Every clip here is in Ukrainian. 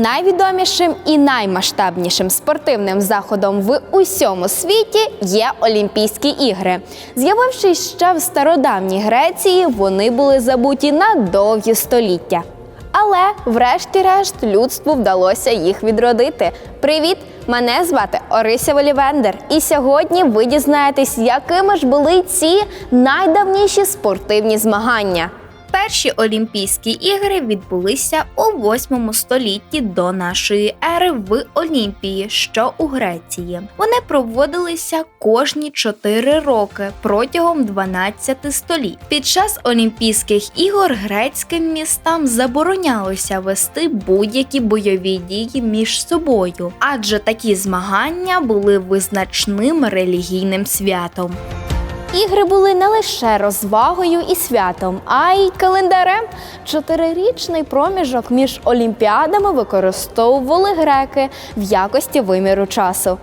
Найвідомішим і наймасштабнішим спортивним заходом в усьому світі є Олімпійські ігри. З'явившись ще в стародавній Греції, вони були забуті на довгі століття. Але, врешті-решт, людству вдалося їх відродити. Привіт! Мене звати Орися Волівендер. І сьогодні ви дізнаєтесь, якими ж були ці найдавніші спортивні змагання. Перші Олімпійські ігри відбулися у 8 столітті до нашої ери в Олімпії, що у Греції. Вони проводилися кожні 4 роки протягом 12 століть. Під час Олімпійських ігор грецьким містам заборонялося вести будь-які бойові дії між собою, адже такі змагання були визначним релігійним святом. Ігри були не лише розвагою і святом, а й календарем. Чотирирічний проміжок між олімпіадами використовували греки в якості виміру часу.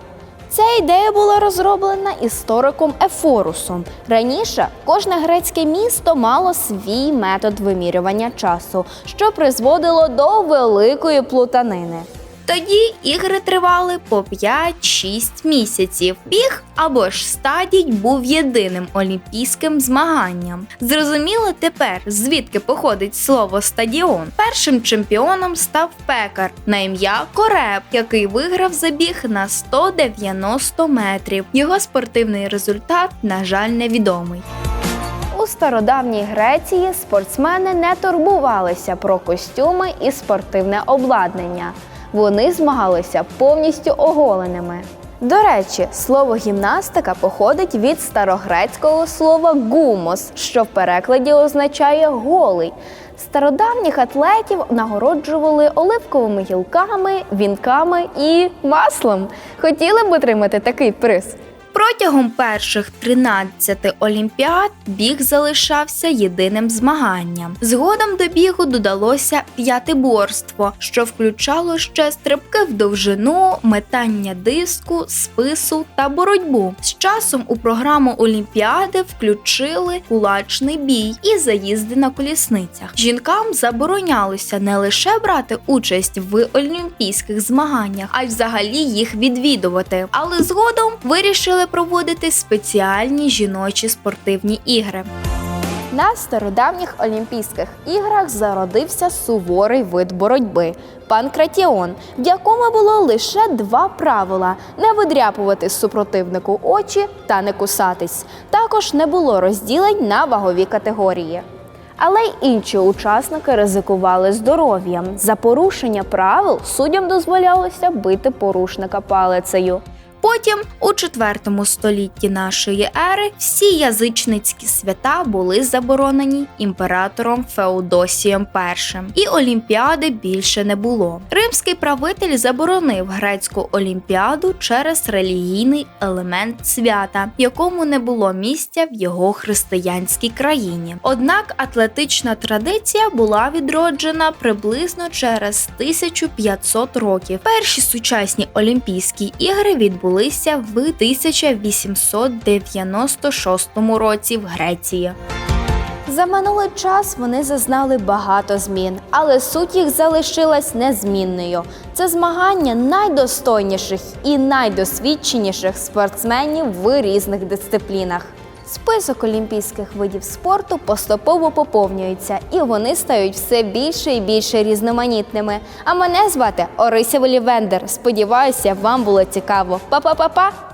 Ця ідея була розроблена істориком Ефорусом. Раніше кожне грецьке місто мало свій метод вимірювання часу, що призводило до великої плутанини. Тоді ігри тривали по 5-6 місяців. Біг або ж стадій був єдиним олімпійським змаганням. Зрозуміло тепер, звідки походить слово стадіон. Першим чемпіоном став пекар на ім'я Кореб, який виграв забіг на 190 метрів. Його спортивний результат, на жаль, невідомий. У стародавній Греції спортсмени не турбувалися про костюми і спортивне обладнання. Вони змагалися повністю оголеними. До речі, слово гімнастика походить від старогрецького слова гумос, що в перекладі означає голий. Стародавніх атлетів нагороджували оливковими гілками, вінками і маслом. Хотіли б отримати такий приз. Протягом перших 13 олімпіад біг залишався єдиним змаганням. Згодом до бігу додалося п'ятиборство, що включало ще стрибки в довжину, метання диску, спису та боротьбу. З часом у програму Олімпіади включили кулачний бій і заїзди на колісницях. Жінкам заборонялося не лише брати участь в олімпійських змаганнях, а й взагалі їх відвідувати. Але згодом вирішили проводити спеціальні жіночі спортивні ігри. На стародавніх Олімпійських іграх зародився суворий вид боротьби панкратіон, в якому було лише два правила: не видряпувати супротивнику очі та не кусатись. Також не було розділень на вагові категорії. Але й інші учасники ризикували здоров'ям. За порушення правил суддям дозволялося бити порушника палицею. Потім, у IV столітті нашої ери, всі язичницькі свята були заборонені імператором Феодосієм І, і олімпіади більше не було. Римський правитель заборонив грецьку олімпіаду через релігійний елемент свята, якому не було місця в його християнській країні. Однак атлетична традиція була відроджена приблизно через 1500 років. Перші сучасні Олімпійські ігри відбулися в 1896 році в Греції. За минулий час вони зазнали багато змін, але суть їх залишилась незмінною. Це змагання найдостойніших і найдосвідченіших спортсменів в різних дисциплінах. Список олімпійських видів спорту поступово поповнюється, і вони стають все більше і більше різноманітними. А мене звати Орися Волівендер. Сподіваюся, вам було цікаво. Па-па-па-па!